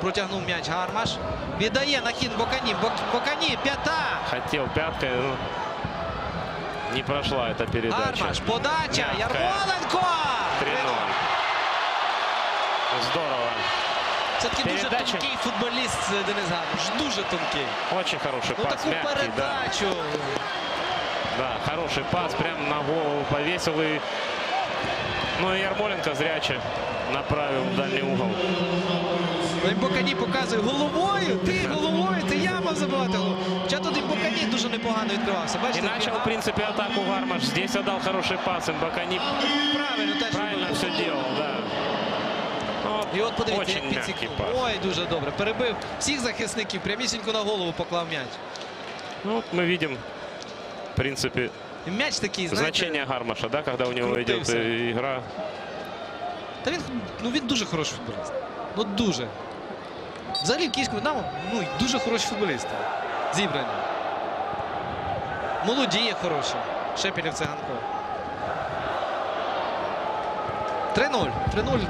Протягнув м'яч Гармаш. Віддає на хід Бокані. Бок- Бокані, п'ята. Хотел пяткой, но не прошла эта передача. Гармаш, подача. Мягкая. Ярмоленко. 3-0. Здорово. Це такий дуже Передача. тонкий футболіст е, Денис Гармаш. Дуже тонкий. Очень хороший Ну пас, таку мягкий, передачу. Да, хороший пас, прям на голову повесил и... Ну и Ярмоленко зряче направил в дальний угол. І Бокані показує головою. Ти головою, ти я мав забивати голову. Хоча тут і Бокані дуже непогано відкривався. Бачите, начал, в бігав. принципе, атаку Гармаш. Здесь отдал хороший пас. Мбакани правильно теж правильно все делал, да. І от подивіться, Очень як підсікнув. пас. Ой, дуже добре. Перебив всіх захисників. Прямісінько на голову поклав м'яч. Ну, вот мы видим, в принципе, І м'яч такий, знаєте, значение Гармаша, да, когда у него идет крутился. э, игра. Та він, ну, він дуже хороший футболіст. Ну дуже. Взагалі Київському Динамо ну, дуже хороші футболісти. Зібрані. Молодіє хороші. Шепелів Циганко. 3-0. 3-0.